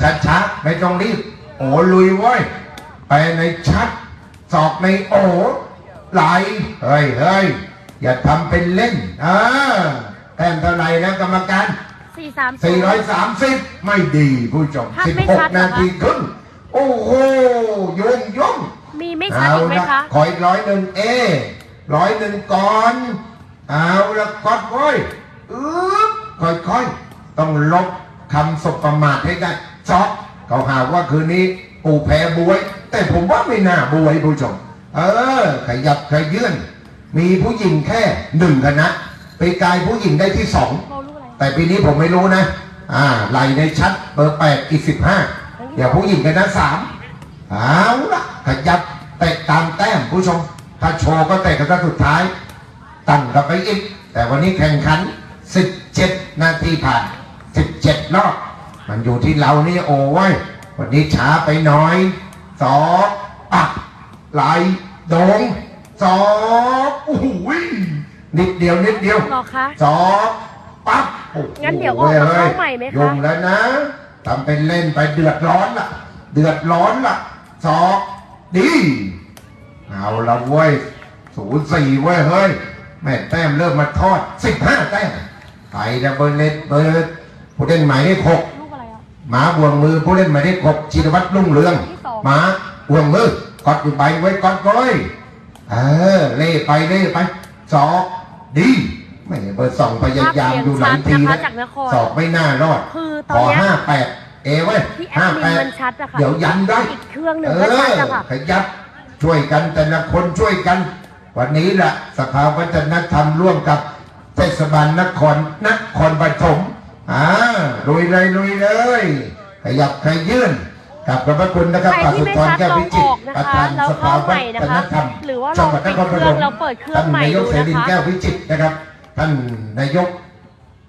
ช้าๆไม่ต้องรีบ โอ้ลุยเว้ยไปในชัดศอกในโอไหลเฮ้ยเฮ้ยอย่าทำเป็นเล่นอ่าแต้มเท่าไหร่นะกรรมการ สี่สามศูนย์ 430 ไม่ดีผู้ชม ภาพไม่ชัด16 เหรอนาคะทีครึ่งโอ้โหยุ่งยุ่ง มีไม่ชัดเอาอีกไหมละคะ ขออีกร้อยหนึ่งเอร้อยหนึ่งก่อน เอาละกดไว้อึ๊บค่อยๆ ต้องลบคำสบประมาทให้ได้ ซอกเขาหาว่าคืนนี้ปูแพ้บวย แต่ผมว่าไม่น่าบวยผู้ชม เออ ขยับขยื่นมีผู้หญิงแค่หนึ่งคณะไปีกายผู้หญิงได้ที่สองแต่ปีนี้ผมไม่รู้นะ อ่าไหลในชัดเบอร์แปดอีกสิบห้าเดี๋ยวผู้หญิงกันนะสามเอาละขยับเตะตามแต้มผู้ชม ถ้าโชว์ก็เตะกันสุดท้าย ตั้งกับไปอีก แต่วันนี้แข่งขัน 17 นาทีผ่าน 17 รอบ มันอยู่ที่เรานี่โอ้ยวันนี้ช้าไปหน่อยสองปักไหลโดงสองโอ้โหนิดเดียวนิดเดียวหรอคะสองปั๊บโอ้โงั้นเดี๋ยวออกมาเข้าใหม่ไหมคะยุ่งแล้วนะทำเป็นเล่นไปเดือดร้อนละเดือดร้อนละสองดีเอาละเว้ยศูนย์สี่เว้ยเฮ้ยแม่แต้มเริ่มมาทอดสิบห้าแต้มไปนะเบอร์เลตเบอร์ผู้เล่นหมายเลขหกลูกอะไรอะ หมาบวงมือผู้เล่นหมายเลขหกจิรวัตรรุ่งเรืองที่สองหมาบวงมือกดอยู่ใบไว้กดไว้เออเล่ไปเล่ไปสอกดีไม่เบอร์สองพยายามอยู่หลายทีภาพนะเสียงชัดนะคะจากนครสอกไม่น่ารอดคือตขอนอเนี้ยห้าแปดเอเว้ยที่แอห้าดมิแปนดมันชัดอะค่ะเดี๋ยวยันได้อีกเครื่องหนึ่งเอก็ชัดออะค่ะขยับช่วยกันแต่ละคนช่วยกัน วันนี้แหละสภาวัฒนธรรมร่วมกับเทศบาลนครนครปฐม อ่าลุยเลยลุยเลย ขยับขยื่นกับขอบพระคุณนะครับใครป้าที่สุไม่ธรชัดแก้วลองพิจิตอรอกนะประคะธานแล้วสเข้าภาใหวัม่นะฒนคะธรรมหรือว่าจัเรางหวัดนปิดครเคปรื่ฐองมเราเปิดเครื่องท่านใหม่นายกดูเสนะรีคะแก้วพิจิตรนะครับ ท่านนายก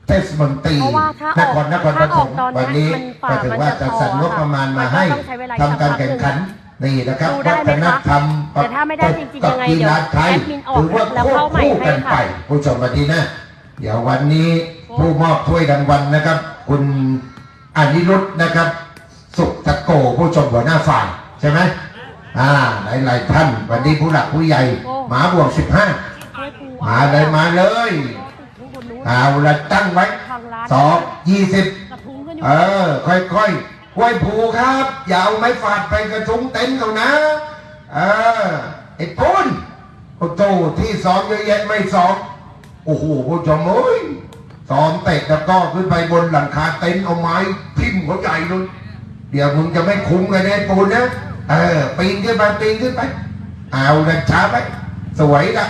เทศมนตรีเพราะว่าถ้านออกครนครปถ้าอฐอกมตอนเนี้ยวันนี้มันฝ่าก็ถือว่าจะสรรงบประมาณมาให้มันก็ต้องใช้เวลาทำการแข่งขันนี่นะครับดูได้วัไหมฒนคะธรรมแต่ถ้าไม่ได้จริงๆกับยังไงกีฬาไทยเดี๋ยวแอดมินออกถือว่าแล้วควบเข้าใหม่คู่กันให้ค่ะไปผู้ชมวันนี้นะ เดี๋ยววันนี้ ผู้มอบถ้วยรางวัลนะครับ คุณอานิรุตนะครับ สุขตะโกผู้ชมหัวหน้าฝ่ายใช่ไหมอ่าหลายๆท่านวันนี้ผู้หลักผู้ใหญ่หมาบวกสิบห้าช่วยปูมาเลยมาเลยข้างบนนู้นเอาละตั้งไว้ทางร้านสองยี่สิบกระทุ้งกันอยู่เออ ค่อยๆห้วยผูครับ อย่าเอาไม้ฝาดไปกระทุ้งเต็นท์เขานะ เออไอ้ปุ้นโอ้โตที่ซ้อมเยอะแยะไม่ซ้อมโอ้โหผู้ชมเอ้ย ซ้อมเตะตะก้อขึ้นไปบนหลังคาเต็นท์เอาไม้ทิ่มหัวใจนุ่นเดี๋ยวมึงจะไม่คุ้มกันแน่ปูนนะเออปีนขึ้นไปปีนขึ้นไป เอาละช้าไป สวยละ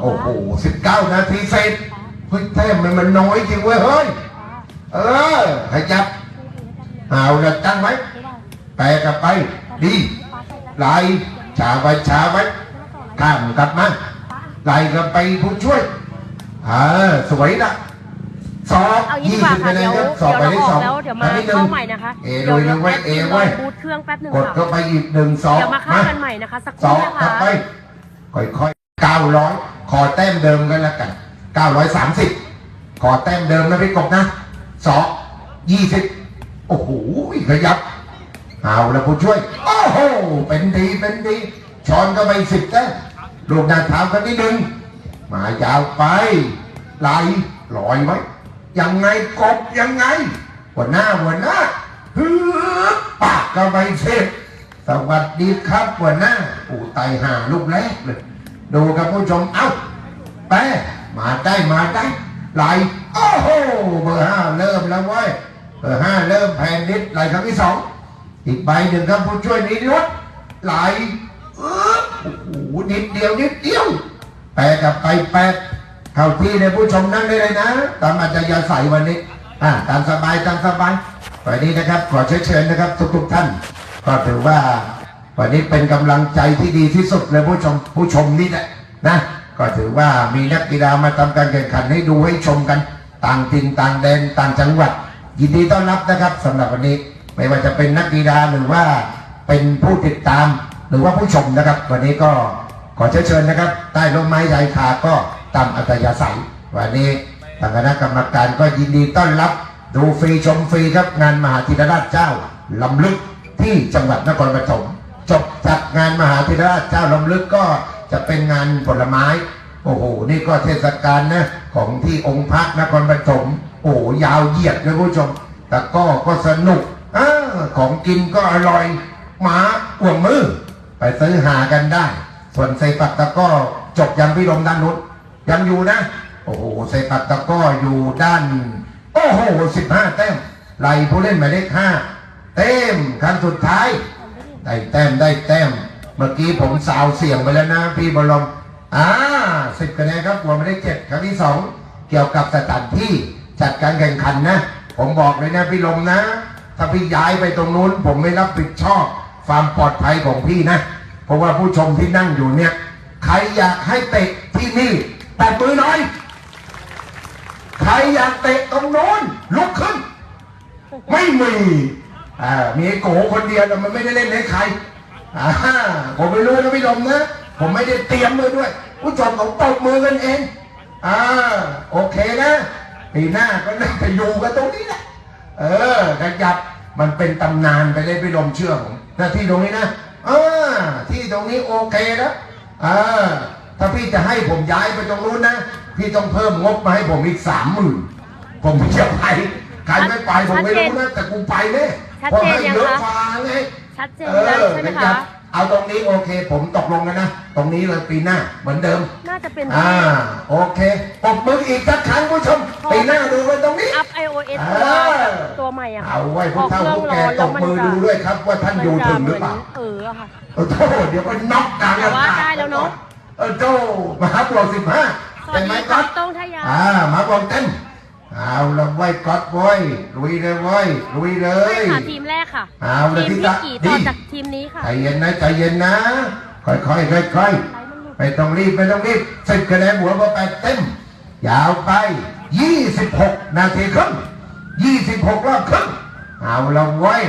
โอ้โหสิบเก้านาทีเสร็จเฮ้ยแต้มมันมันน้อยจริงเว้ยเฮ้ยเออขยับเอาละตั้งไว้แปลกลับไป ดีไหลช้าไวช้าไวข้ามกลับมาไหลกลับไปผู้ช่วยเออสวยละ สองเอางี้ดียี่กว่าสิบค่ะคะแนนเดี๋ยวครับสอบไปเดี๋ยวได้เราอสออกงแล้วเดี๋ยวมาอันนี้หนึ่งเข้าใหม่นะคะเอเดี๋ยวโดยเดี๋ยวไว้แอดเอมินรไว้อบูทเครื่องแป๊บหนึ่งกดค่ะเข้าไปอีกหนึ่งสองเดี๋ยวมาเข้ากันใหม่นะคะ สักคสอรู่งนะกลัคะบไปค่อยๆเก้าร้อยขอแต้มเดิมกันแล้วกันเก้าร้อยสามสิบขอแต้มเดิมนะพี่กบนะสองยี่สิบโอ้โหขยับ เอาละผู้ช่วย โอ้โห เป็นดีเป็นดีช้อนก็ไปสิบแต้มลูกหน้าเท้ากันนิดนึง มายาวไปไหลลอยไว้ ยังไงกบยังไง หัวหน้าหัวหน้าฮึบปากก็ไปเช็ดสวัสดีครับหัวหน้าปู่ไตหาลูกแรกเลยดูกับผู้ชมเอ้าแปมาได้มาได้ไหลโอ้โหเบอร์ห้าเริ่มแล้วเว้ยเบอร์ห้าเริ่มแพนนิดไหลครั้งที่สองอีกใบหนึ่งครับผู้ช่วยนิดนุษไหลเออโอ้โหนิดเดียวนิดเดียวแปะกับไปแปะ เข้าที่เลยผู้ชมนั่งได้เลยนะ ตามอัจฉริยะใสวันนี้อ่าตามสบายตามสบายวันนี้นะครับขอเชิญเชิญนะครับ ทุกๆท่าน ก็ถือว่าวันนี้เป็นกำลังใจที่ดีที่สุดเลยผู้ชมผู้ชมนี่แหละนะ ก็ถือว่ามีนักกีฬามาทำการแข่งขันให้ดูให้ชมกัน ต่างถิ่นต่างแดนต่างจังหวัด ยินดีต้อนรับนะครับสำหรับวันนี้ไม่ว่าจะเป็นนักกีฬาหรือว่าเป็นผู้ติดตามหรือว่าผู้ชมนะครับ วันนี้ก็ขอเชิญเชิญนะครับ ใต้ร่มไม้ใหญ่ขาก็ ตามอัตยาศัย วันนี้ทางคณะกรรมการก็ยินดีต้อนรับ ดูฟรีชมฟรีครับงานมหาธิราชเจ้าลำลึกที่จังหวัดนครปฐมจบจากงานมหาธิราชเจ้าลำลึกก็จะเป็นงานผลไม้ โอ้โห นี่ก็เทศกาลนะของที่องค์พระนครปฐมโอ้ยาวเหยียดเลยผู้ชมแต่ก็ก็สนุกอของกินก็อร่อยหมาอ้วงมือ ไปซื้อหากันได้ ส่วนเซปักตะกร้อจบยังพี่ลมด้านนู้น ยังอยู่นะ โอ้โหเซปักตะก้ออยู่ด้าน โอ้โหสิบห้าแต้มไล่ผู้เล่นหมายเลขห้าเต็มครั้งสุดท้าย ได้แต้มได้แต้ม เมื่อกี้ผมสาวเสียงไปแล้วนะ พี่บรมอ่าสิบคะแนนครับหัวไม่ได้เจ็ดครั้งที่สองเกี่ยวกับสถานที่จัดการแข่งขันนะ ผมบอกเลยนะพี่ลมนะ ถ้าพี่ย้ายไปตรงนู้น ผมไม่รับผิดชอบความปลอดภัยของพี่นะ เพราะว่าผู้ชมที่นั่งอยู่เนี่ย ใครอยากให้เตะที่นี่ แตะมือหน่อย ใครอยากเตะตรงโน้นลุกขึ้น ไม่มีอ่ามีโกคนเดียวแต่มันไม่ได้เล่นให้ใครอ่าผมไม่รู้นะพี่ดมนะผมไม่ได้เตรียมมือด้วยผู้ชมเขาตบมือกันเองอ่าโอเคนะปีหน้าก็น่าจะอยู่กันตรงนี้แหละเออขยับมันเป็นตำนานไปเลยพี่ดมเชื่อผมหน้าที่ตรงนี้นะอ่าที่ตรงนี้โอเคนะอ่า ถ้าพี่จะให้ผมย้ายไปตรงนู้นนะ พี่ต้องเพิ่มงบมาให้ผมอีกสามหมื่นผมจะไปใครไม่ไปผมไม่รู้นะแต่กูไปแน่ชัดเพราะเจนให้ยังเยอะคะฟ้าไงชัดเจนเอแล้วอใช่ไหมขยัคะบเอาตรงนี้โอเค ผมตกลงกันนะ ตรงนี้เลยปีหน้าเหมือนเดิม น่าจะเป็นอ่าโอเคปรบมืออีกสักครั้งผู้ชมปีหน้าดูกันตรงนี้อัพ iOS เอตัวอตัวใหม่อะค่ะเอาไว้พวกเท่าพพวกแกอเคตรื่งบร้นมือแล้วดูด้วยครับ ว่าท่านอยู่ถึงหรือเปล่ามันจะเอออะค่ะโอ้โหเดี๋ยวก็น็อกกลางแต่ว่าอากาศได้แล้วเนอะ เออโจมาฮับบวกสิบห้าสวัเป็สนไหมดีก๊ค่ะอตพี่โต้งทยาอ่ามาบวกเต็มเอาละไว้ยก๊อตไว้ยลุยเลยไว้ยลุยเลใช่ยค่ะทีมแรกค่ะเอาละทีมที่พี่จะกี่ดีต่อจากทีมนี้ค่ะใจเย็นนะใจเย็นนะค่อยๆค่อยๆค่อยๆไม่ต้องรีบไม่ต้องรีบสิบคะแนนหัวเบอร์แปดเต็มยาวไป26นาทีครึ่ง26รอบครึ่งเอาละไว้ย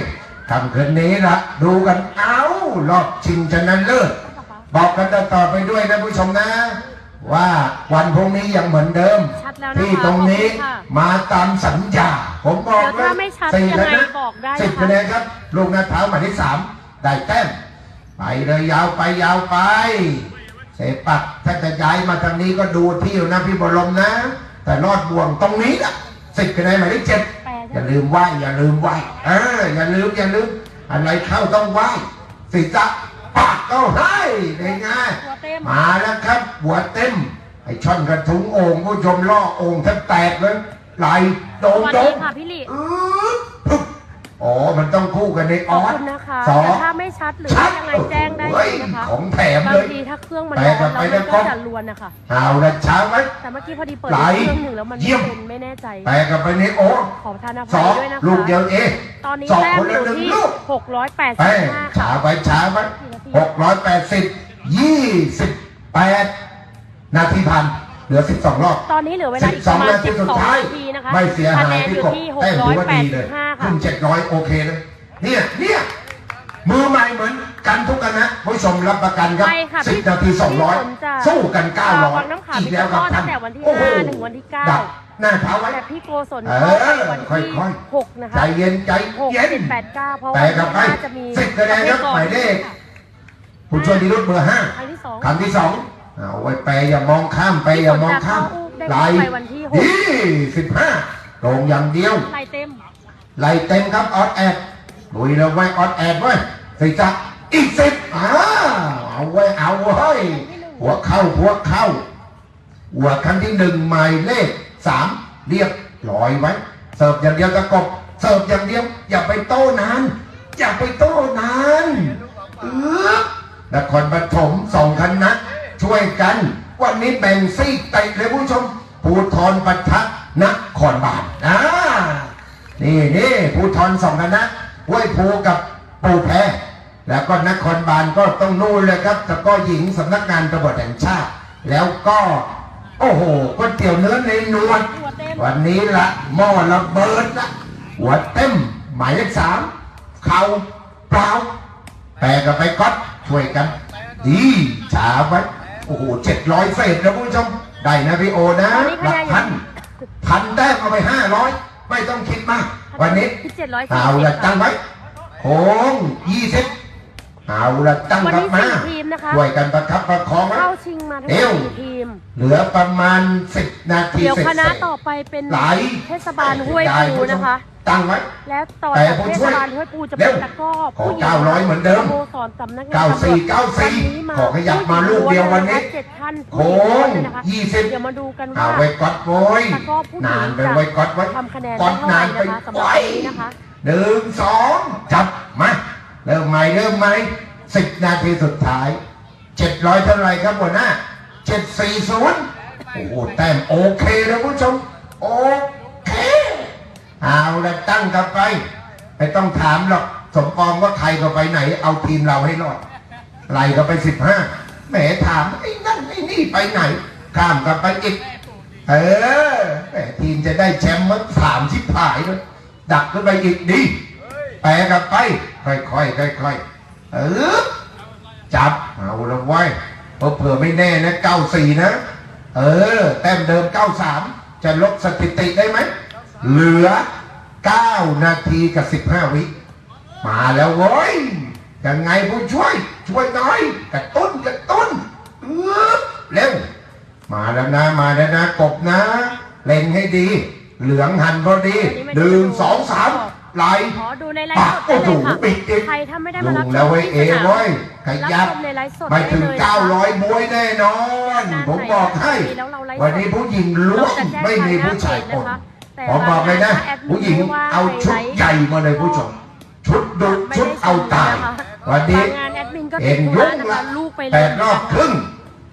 ทำคืนนี้ละดูกันเอารอบชิงชนะเลิศ บอกกันต่อๆไปด้วยนะผู้ชมนะ ว่าวันพรุ่งนี้ยังเหมือนเดิม ชัดแล้วนะคะที่ตรงนี้ขอบคุณค่ะมาตามสัญญา ผมบอกเดี๋ยวถ้าไม่ชัดสี่ยังไงคะแนนบอกได้สิบนะคะคะแนนครับ ลูกนัดเท้าหมายที่สามได้แต้มไปเลยยาวไปยาวไป เสปักถ้าจะย้ายมาทางนี้ก็ดูที่อยู่นะพี่บรมนะ แต่รอดบ่วงตรงนี้ละสิบคะแนนหมายเลขเจ็ดแปดอย่าลืมไหวอย่าลืมไหวเอออย่าลืมอย่าลืมอะไรเข้าต้องไหวสิจะ ปากก็ให้เป็นไงตัวเต็มมาแล้วครับหัวเต็มไอช่อนกระทุงโอ่งผู้ชมล่อโอ่งแทบแตกเลยไหลโดสงวัสโดดีงค่ะพี่หลี อือปึ๊บอ๋อ มันต้องคู่กันในขออบอสคุณนะคะสอแต่งถ้าไม่ชัดหรือชัดยังไงแจ้งได้เฮ้ยนะคะของแถมบาเลงย ทีถ้าเครื่องมันไปร้อนกับแล้วไปมันนะก็ก๊อฟจะรวนนะคะเอาละช้าไหม แต่เมื่อกี้พอดีเปิดไหลเครื่องหนึ่งแล้วมันเยี่ไม่ยม เป็นไม่แน่ใจ แปลกับไปในโอ๊ตขอประทานอสภัอยงด้วยนะคะ ลูกเดียวเองตอนนี้สองแต้มคนอละยู่หนึ่งที่ ลูก685ไปค่ะช้าไปช้าไปหกร้อยแปดสิบยี่สิบแปดนาทีพัน เหลือสิบสองรอบ ตอนนี้เหลือเวลาสิบอีกสปองระมาณนาทีสุดท้าย12นาทีนะคะไม่เสียคะหาแนยนอพี่ยู่กบที่แต้มถือว่าดีเลย685ค่ะขึ้นเจ็ดร้อยโอเคนะ เนี่ยเนี่ยมือใหม่เหมือนกันทุกกันนะผู้ชมรับประกันครับใช่ค่ะสิบพี่นาทีสองร้อยพี่ฝนจะสู้กันเก้าร้อยวังน้ำขาวอีกแล้วครับพี่ท่านตั้งแต่วันที่โอ้โห้าถึงวันที่เก้า ดักหน้าเท้าไว้ แต่พี่โกศลเอเข้าอไปวันที่ค่อยๆหกนะคะใจเย็นใจหกเย็น เจ็ดแปดเก้าเพราะแต่ว่ากับไปน่าจะมีสิบคะแนนครับหมายเลขผู้ช่วยดีรุ่นเบอร์ห้าครั้งที่สอง คำที่สอง เอาไว้แปรอย่ามองข้ามไปอย่ามองข้ามได้ไหลเข้าไปวันที่หกยี่สิบห้าลงอย่างเดียวลายเต็มไหลเต็มครับออดแอดลุยเลยไว้ออดแอดไว้สิจักอีกสิบอ้าวเอาไว้เอาไว้ยหัวเข้าหัวเข้าหัวครั้งที่หนึ่งหมายเลขสามเรียบร้อยไว้เสิร์ฟอย่างเดียวตะกบเสิร์ฟอย่างเดียว อย่าไปโต้นานอย่าไปโต้นานเออนครปฐมสองคณะ ช่วยกัน วันนี้แบ่งซีกเตะเลยผู้ชมภูทรปัทะนครบาลอ่านี่นี่ภูทรสองคณะห้วยภูกับปูแพแล้วก็นครบาลก็ต้องนู่นเลยครับแต่ก็หญิงสำนักงานตำรวจแห่งชาติ แล้วก็ โอ้โหก๋วยเตี๋ยวเนื้อในนวลวันนี้ละหม้อระเบิดละหัวเต็มหมายเลขสามเขาเปล่าแปลกับไปก๊อตช่วยกัน ดีชาไว้ โอ้โหเจ็ดร้อยเศษนะผู้ชม ได้นะพี่โอนะตอนนี้หลัคะกแนนอยู่พัน พันแต้มเอาไปห้าร้อยไม่ต้องคิดมาก วันนี้ที่เจ็ดร้อยเอาละตั้งไว้โค้งยี่สิบเอาละตั้งวันกลับนี้มาสี่ทีมนะคะช่วยกันประคับประคองไว้เข้าชิงมาทั้งหเอมวดสี่ทีม เหลือประมาณสิบนาทีเดี๋ยวเสร็จคณะๆต่อไปเป็นไหลเทศบาลห้วยปูนะคะ ตั้งไว้และต่อแต่จากผู้เทช่ศวยบาลห้วยปูจะเร็เป็นวตะกร้อขอผู้หญิง900เหมือนเดิมสโมสรสำนักงานเก้าสี่เก้าสี่วันนี้มาขอขยับมาลูกเดียววันนี้เจ็ดท่านโค้งผู้หญินะคะยี่สิบเดี๋ยวมาดูกันว่าเอาไว้ก๊อดโว้ยตะกร้อผู้หญิงนานไปไว้ก๊อดไว้ทำคะแนนก๊อได้ดเท่าไหนาร่นไปนะคะสำหรับไว้วันนี้นะคะหนึ่งสองจับมาเริ่มใหม่เริ่มใหม่สิบนาทีสุดท้ายเจ็ดร้อยเท่าไหรครับหัวหน้าเจ็ดสี่ศูนย์โอ้โหแต้มโอเคนะผู้ชมโอ เอาละตั้งกลับไป ไม่ต้องถามหรอกสมปองว่าใครก็ไปไหน เอาทีมเราให้รอดไล่ก็ไปสิบห้าแหมถามไอ้นั่นไอ้นี่ไปไหน ข้ามกันไปอีกเออแหมทีมจะได้แชมป์มันสามชิบหายเลยดักขึ้นไปอีกดีแปลกลับไป ค่อยๆค่อยๆเออจับเอาละไว้ยเพราะเผื่อไม่แน่นะเก้าสี่นะ เออ แต้มเดิมเก้าสามจะลบสถิติได้ไหม เหลือเก้านาทีกับสิบห้าวิ มาแล้วเว้ยยังไงผู้ช่วย ช่วยหน่อยกระตุ้นกระตุ้นเออเร็วมาแล้วนะมาแล้วนะกบนะ เล่งให้ดี เหลืองหันพอดีหนึ่งสองสามไหลขอดูในไลปะฟ์สดโอ้ได้โหเลยค่ะปิดอีกใครถ้าไม่ได้มารับลุงแล้วเว้ยที่สนามเอเว้ยขยับรับชมในไลฟ์สดไม่ถึงด้ลยนะคะ900บวยแน่นอน ผมบอกให้แล้วเราไลฟ์สดวันนี้ผู้หญิงล้วนเราจะแจ้งไม่มีผู้ชายทา งหคน้านเพจนะคะแต่ผมบอกเลยนะร้านแอดมินผู้หญิงไม่ว่าเอาชุดไลฟ์ใหญ่มาเลยผู้ชม ชุดดุไม่ชุดได้เอาตายนะคะวันนี้บางงานแอดมินก็เอ็นติดธุยุ่ระงนะคะละลูกไปแปดรอบครึ่ง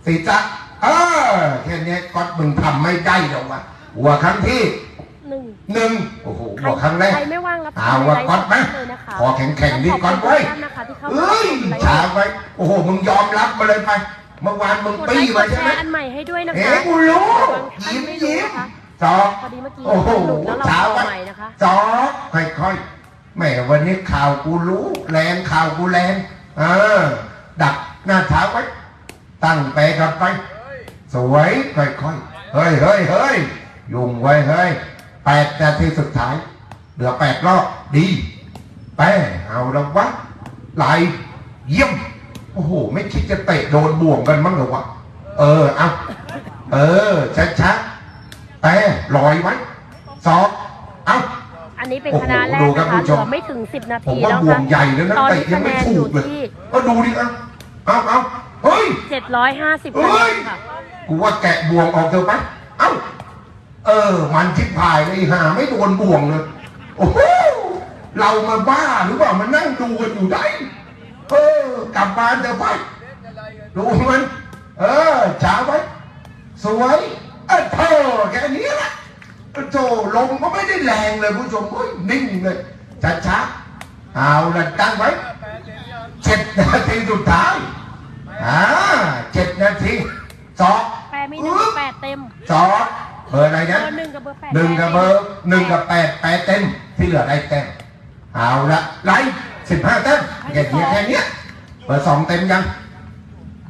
สิจะเออแค่เนี้ยก็มึงทำไม่ได้หรอกวะหัวครั้งที่หนึ่งหนึ่งโอ้โหใครหัวครั้งแรกใครไม่ว่างรับเอาว่าก๊อตไหมเลยนะคะขอแข็งๆนี่ก๊อตไว้ขอบคุณทุกท่านนะคะที่เข้ามาเอ้ยชมไลฟ์ช้าไปโอ้โหมึงยอมรับมาเลยไปเมื่อวานมึงกดปี้ไลค์กมาดใช่แชไหมร์อันใหม่ให้ด้วยนะคะเอ๊ะกูรู้บางท่านยิ้มไม่รู้ยิ้ม นะคะจอกพอดีเมื่อกี้โอ้โหหลุดแล้วเราช้าต่อไปใหม่นะคะจอกค่อยๆแหมวันนี้ข่าวกูรู้แรงข่าวกูแรงเออ ดักหน้าเท้าไว้ ตั้งแปกลับไป สวยค่อยๆ เฮ้ยเฮ้ยเฮ้ยยุ่งไว้เฮ้ยแปดนาทีสุดท้าย เหลือแปดรอบดีแป้เอาละวะไหลเยี่ยม โอ้โห ไม่คิดจะเตะโดนบ่วงกันมั้งเหรอวะ เออ เอา เออช้าๆ แป้ลอยไว้สองเอาอันนี้เป็นโอ้โหคณะแรกดูครันะบคะผู้เหชลืมอไม่ถึง10นาผมทีว่าแล้วบ่วค่ะงใหญ่แล้วนะตอนเตะนี้ยังคะแนไม่นอถูยู่กเลยที่ก็ดูดิเอาเอาเอาเฮ้ย750เฮ้คะแนยนค่ะ กูว่าแกะบ่วงออกเถอะไหมเอ้า เออ มันชิบหายเลยหาไม่โดนบ่วงเลย โอ้โห เรามาบ้าหรือเปล่ามานั่งดูกันอยู่ได้ เออ กลับบ้านเถอะไปดูมัน เออช้าไว้สวย เออเธอแค่นี้แหละเออโธ่ลมก็ไม่ได้แรงเลยผู้ชมเฮ้ยนิ่งเลยช้าช้าๆเอาละตั้งไว้เจ็ดนาทีสุดท้ายอ่าเจ็ดนาทีสองแปรมีหนึ่งกับแปดเต็มสองเบอร์อะไรเบนะอร์หนึ่งกับเบอร์แปดหนึ่งกับเบอร์หนึ่งกับแปดแปดเต็มที่เหลือได้เต็มเอาละไล่สิบห้าเต็มแค่เนี้ยแค่เนี้ยเบอร์สองเต็มยัง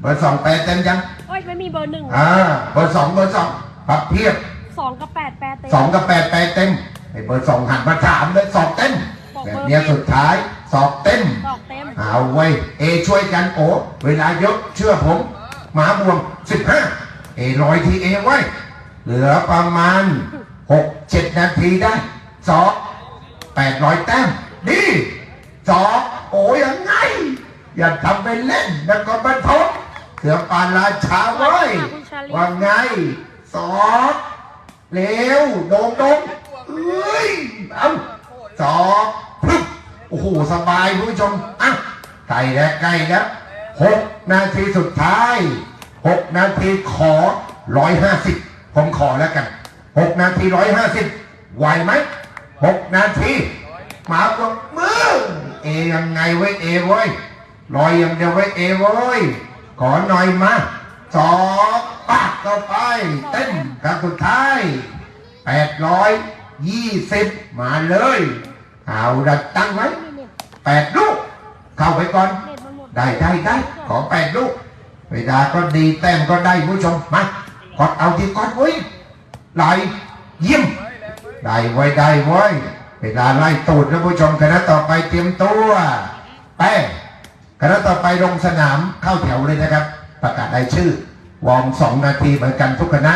เบอร์สองแปดเต็มยังโอ้ยไม่มีเบอร์หนึ่งอ่าเบอร์สองเบอร์สอง พับเพียบสองกับแปดแปดเต็มสองกับแปดแปดเต็มไอ้เบอร์สองหันมาถามเลยสอบเต็มบอกแบบเบอร์เนี้ยสุดท้ายสอบเต็ม สองเต็ม เอาไว้ยเอช่วยกันโอเวลาเยอะเชื่อผมหมาบวงสิบห้าเอลอยทีเอไว้ เหลือประมาณหกเจ็ดนาทีได้สองแปดร้อยแต้มดีสองโอ้ยังไง อย่าทำเป็นเล่นแล้วก็บรรทบเสือปานราชาไว้ยว่าไง สองเร็วโดงโดงเอ้ยเอาสองพึบโอ้โหสบายคุณผู้ชมอะใกล้แล้วใกล้แล้วหกนาทีสุดท้ายหกนาทีขอร้อยห้าสิบผมขอแล้วกันหกนาทีร้อยห้าสิบไหวไหมหกนาทีหมาบอกมือเอยังไงไว้เอเว้ยลอยอย่างเดียวไว้เอเว้ยขอหน่อยมา สองปากต่อไป เต้นครั้งสุดท้ายแปดร้อยยี่สิบมาเลย เอาดัดตั้งไว้แปดลูก เข้าไปก่อน ได้ได้ได้ขอแปดลูก เวลาก็ดีแต้มก็ได้ผู้ชมมากดเอาที่กดไว้ไหลเยี่ยมได้ไว้ได้ไว้เวลาไล่ตูดนะผู้ชมคณะต่อไปเตรียมตัว ไปคณะต่อไปลงสนามเข้าแถวเลยนะครับ ประกาศรายชื่อ วอร์มสองนาทีเหมือนกันทุกคณะ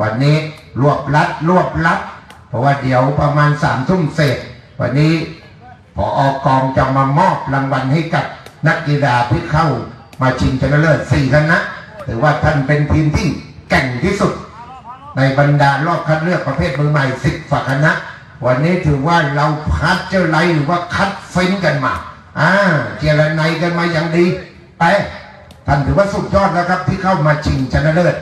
วันนี้รวบรัดรวบรัด เพราะว่าเดี๋ยวประมาณสามทุ่มเศษวันนี้พออกองจะมามอบรางวัลให้กับนักกีฬาที่เข้ามาชิงชนะเลิศสี่คณะถือว่าท่านเป็นทีมที่แก่งที่สุด ในบรรดารอบคัดเลือกประเภทมือใหม่สิบฝักคณะ วันนี้ถือว่าเราคัดเจอไรหรือว่าคัดเฟ้นกันมา อ่าเจรไนกันมาอย่างดีไป ท่านถือว่าสุดยอดแล้วครับที่เข้ามาชิงชนะเลิศ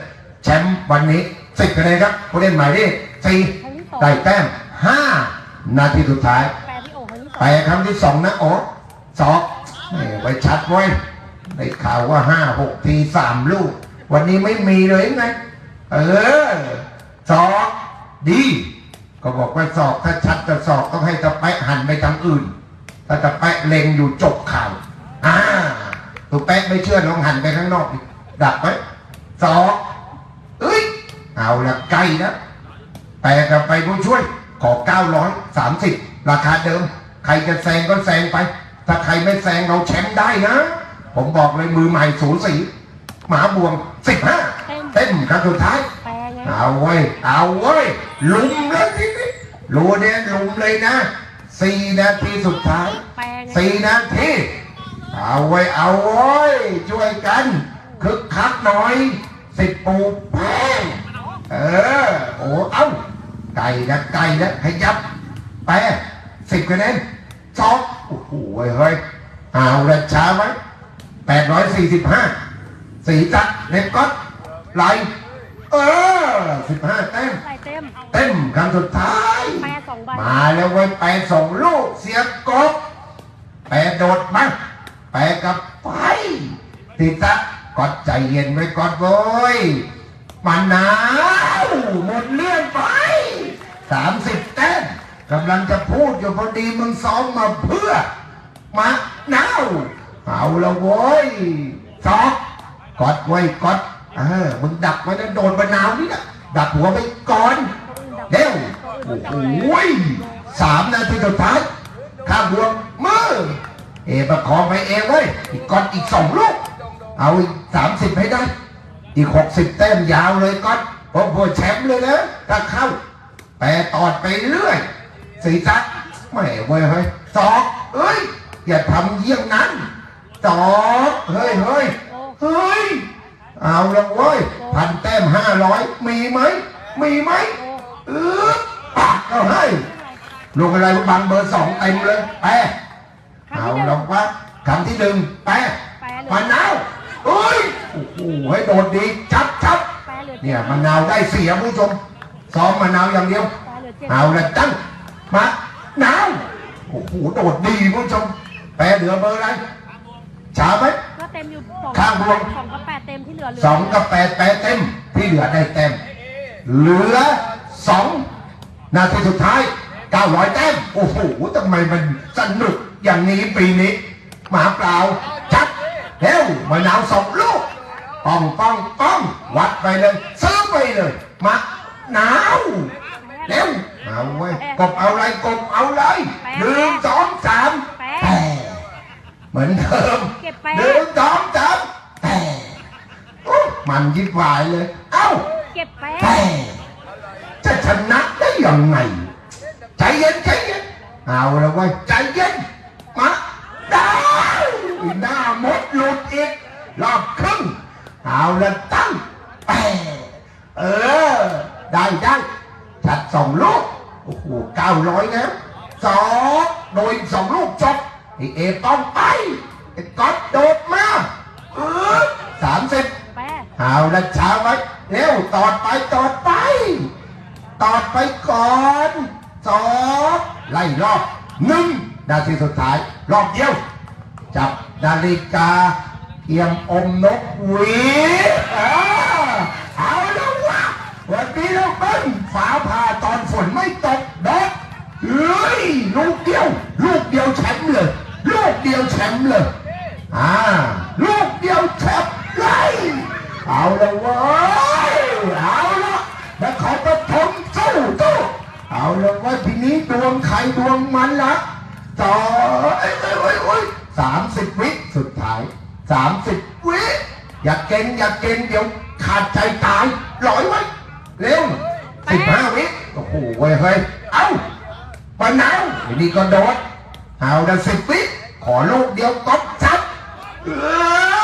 แชมป์วันนี้สิบคะแนนครับผู้เล่นหมายเลขสี่ได้แต้มห้านาทีสุดท้ายแปดที่โอ่งครั้งที่สองไปครั้งที่สองนะโอ้สองนี่ไปชัดไว้ยได้ข่าวว่าห้าหกทีสามลูก วันนี้ไม่มีเลยไงเออสอกดี ก็บอกว่าสอกถ้าชัดจะสอกต้องให้ตะแปะหันไปทางอื่น ถ้าตะแปะเล็งอยู่จบข่าวอ่า ตัวแปะไม่เชื่อลองหันไปข้างนอกดิดักไว้สอกเอ้ย เอาละใกล้นะแต่กลับไปผู้ช่วยขอ 930 ราคาเดิม ใครจะแซงก็แซงไป ถ้าใครไม่แซงเราแชมป์ได้นะ ผมบอกเลยมือใหม่ศูนย์สีหมาบวง 15 เต้นครั้งสุดท้ายแปดไงเอาเว้ย เอาเว้ย ลุมเลยทีนี้รู้เนี่ยลุมเลยนะสี่นาทีสุดท้ายแปดไงสี่นาที เอาไว้ยเอาไว้ยช่วยกันคึกคักหน่อยสิบปูแพงเออโอ้เอ้าไก่นะไก่นะขยับแปดสิบคะแนนสองโอ้โหเฮ้ยเฮ้ยเอาละช้าไว้แปดร้อยสี่สิบห้าสีจัดเล็บก๊อตไหลเออสิบห้าเต็มใส่เต็มเต็มครั้งสุดท้ายแปดสองใบมาแล้วเว้ยแปดส่งลูกเสียกบแปดโดดมา แปกับไปติดตะกอดใจเย็นไว้กอนโว้ยมันหนาวหมดเรื่องไปสามสิบแต้มกำลังจะพูดอยู่พอดีมึงซ้อมมาเพื่อ มาหนาวเอาละโว้ยสองกอดไว้กอดเออมึงดักไว้นะโดนมะนาวนี่นะดักหัวไปก่อนเร็วโอ้โหสามนาทีสุดท้ายข้ามดวงมือ เอประคองไปเองเว้ยอีกก้อนอีกสองลูก เอาอีกสามสิบให้ได้ อีกหกสิบแต้มยาวเลยก้อนเพราะพวแชมป์เลยนะถ้าเข้าแปรตอดไปเรื่อยสีจักไม่เว้ยเฮ้ยสอกเอ้ย อย่าทำเยี่ยงนั้นสอกเฮ้ยเฮ้ยเฮ้ยเอาละเว้ยพันแต้มห้าร้อยมีไหมมีไหมเออปากเอให้ลงอะไรบังเบอร์สองเต็มเลยแป เอาที่หลนึ่งงว่าคำที่หนึ่งแปะแปดเหลืมะอนาวเอ้ยโอ้โหให้โดดดีชับชับแปดเหลือเจ็ดเนี่ยมะนาวได้เสียผู้ชมซ้อมมะนาวอย่างเดียวแปดเหลือเจ็ดเอาละตั้งมะนาวโอ้โหโดดดีผู้ชมแปะเหลือเบอร์อะไรช้าไหมก็เต็มอยู่สองข้างบวกสองกับแปดเต็มที่เหลือเหลืสองกับแปดแปดเต็มที่เหลือได้เต็ม เหลือสองนาทีสุดท้ายเก้าร้อยแต้มโอ้โหทำไมมันสนุก อย่างนี้ปีนี้ หมาเปล่าชัดเร็วมะนาวสองลูกป้องป้องป้องวัดไปเลยซื้อไปเลยมะนาวเร็วเอาไว้ยกบเอาอะไรกบเอาเลยหนึ่งสองสามแปแต่ดเหมือนเดิมเก็บแปดหนึ่งสองสามแต่โอ้มันยิบหายเลย เอ้าเก็บแปดแต่จะชนะได้ยังไงใจเย็นใจเย็นเอาละเว้ยใจเย็นมาดาว หน้ามดหลุดอีกรอบครึ่งเอาละตั้งเออ ได้ได้ชัดสองลูก โอ้โหเก้าร้อยแล้วสองโดยสองลูกจบไอเอต้องไปไอ้ก๊อตโดดมาสามสิบเอาละช้าไว้เร็วตอดไปตอดไป ตอดไปก่อนสองไล่รอบหนึ่งนาทีสุดท้าย รอบเดียว จับ นาฬิกาเอียมอมนกหวีอ่าเอาล้ววะวันนี้เราเป็นฝาผ่าตอนฝนไม่ตกดอกเฮ้ยลูกเดียว ลูกเดียวแชมป์เลย ลูกเดียวแชมป์เลยอ่าลูกเดียวแชมป์เลยเอาละว้ยเอาละแล้วขอประทมสู้สู้เอาเอาลยว่าทีนี้ดวงใครดวงมันละต่อเอ้ยเอ้ยเอ้ยเอ้ยสามสิบวิสุดท้าย สามสิบวิอย่าเก่งอย่าเก่งเดี๋ยวขาดใจตายร้อยไว้เร็วสิบห้าวิโอ้โหเว้ยเฮ้ยเอ้าปะนาวทีนี้ก็โดดเอาละสิบวิขอลูกเดียวก๊อบชัดเอ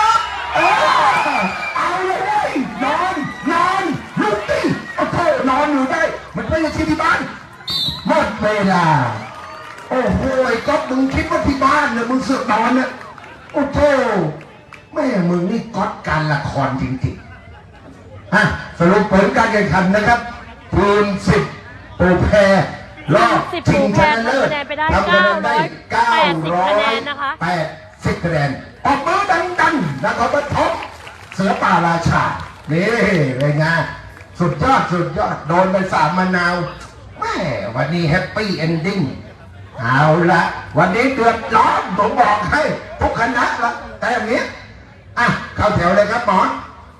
อเออเอาเลยนอนนอนลุกดิโอ้โหนอนอยู่ได้ มันไม่ใช่ที่บ้านหมดเวลาโอ้โหไอ้ก๊อฟมึงคิดว่าที่บ้านเนี่ยมึงเสือกนอนเนี่ยโอ้โห แม่มึงนี่ก๊อตการละครจริงๆฮะสรุปผลการแข่งขันนะครับทีมสิบปูแพรรอบสิบชิงปูแพชรนะเลิศทำคะแนนไปได้ทำคะแนนได้980คะแนนนะคะแปดสิบคะแนนออกมือดังๆนะครับปฐมเสือป่าราชานี่เลยไงสุดยอดสุดยอดโดนไปสามมะนาวแม่วันนี้แฮปปี้เอนดิ้งเอาละวันนี้เดือดร้อนผมบอกให้ทุกคณะละแต่อย่างนี้ อะเข้าแถวเลยครับหมอ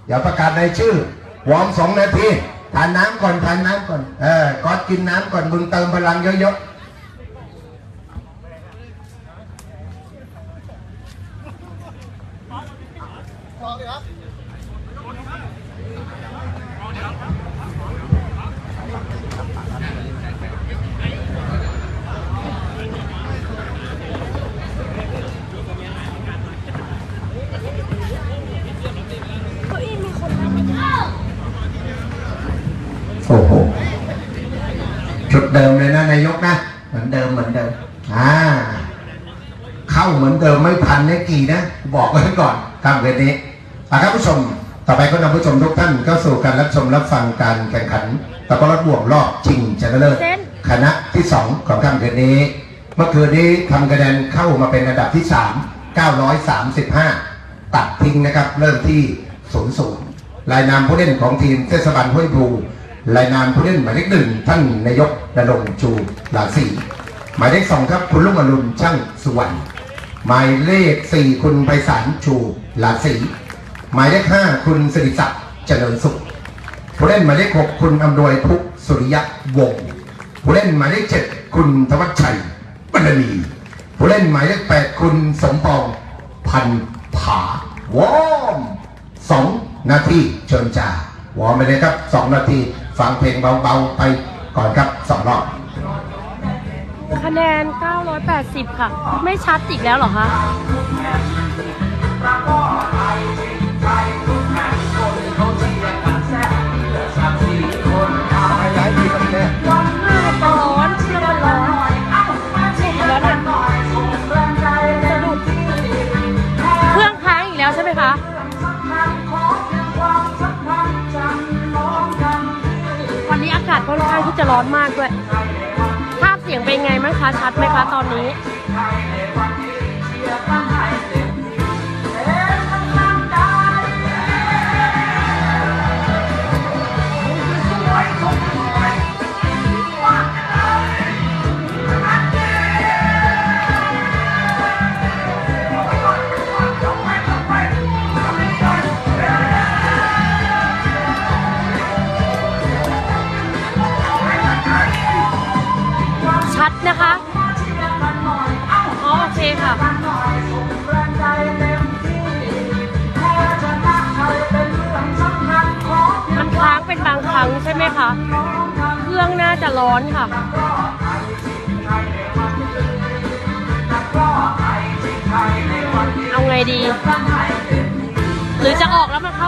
อย่าประกาศในชื่อวอร์มสองนาทีทานน้ำก่อนทานน้ำก่อนเออกอดกินน้ำก่อนมึงเติมพลังเยอะๆ โอ้โหชุดเดิมเลยนะนายกนะ เหมือนเดิมเหมือนเดิม อ่า เข้าเหมือนเดิมไม่พันไม่กี่นะ บอกไว้ก่อนทำเรื่องนี้อะครับผู้ชม ต่อไปก็นำผู้ชมทุกท่านเข้าสู่การรับชมรับฟังการแข่งขันตะกร้อรถบ่วงรอบชิงชนะเลิศเต้นคณะที่สองของค่ำคืนนี้ เมื่อคืนนี้ทำคะแนนเข้ามาเป็นอันดับที่สาม935 ตัดทิ้งนะครับ เริ่มที่ศูนย์ศูนย์รายนามผู้เล่นของทีมเทศบาลห้วยบลูรายนามผู้เล่นหมายเลขหนึ่งท่านนายกดนงจูหลาสีหมายเลขสองครับคุณลุงอรุณช่างสุวรรณ หมายเลขสี่คุณไพศาลชูลาสีหมายเลขห้าคุณสิริศักดิ์เจริญสุข ผู้เล่นหมายเลขหกคุณอำนวยพุกสุริยะวงศ์ผู้เล่นหมายเลขเจ็ดคุณธวัชชัยบรรณีผู้เล่นหมายเลขแปดคุณสมปองพันผาวอมสองนาทีเชิญจ่าวอร์มไปเลยครับสองนาทีฟังเพลงเบาๆไปก่อนครับสองรอบ คะแนน 980 ค่ะ ไม่ชัดอีกแล้วเหรอคะร้อนเชื่อมันร้อนสุดแล้วนะสรุปเครื่องค้างอีกแล้วใช่ไหมคะวันนี้อากาศค่อนข้างที่จะร้อนมากด้วยภาพเสียงเป็นไงมั้งคะชัดไหมคะตอนนี้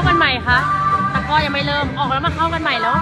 ข้ากันใหม่คะแต่ก็ยังไม่เริ่ม ออกแล้วมาเข้ากันใหม่แล้ว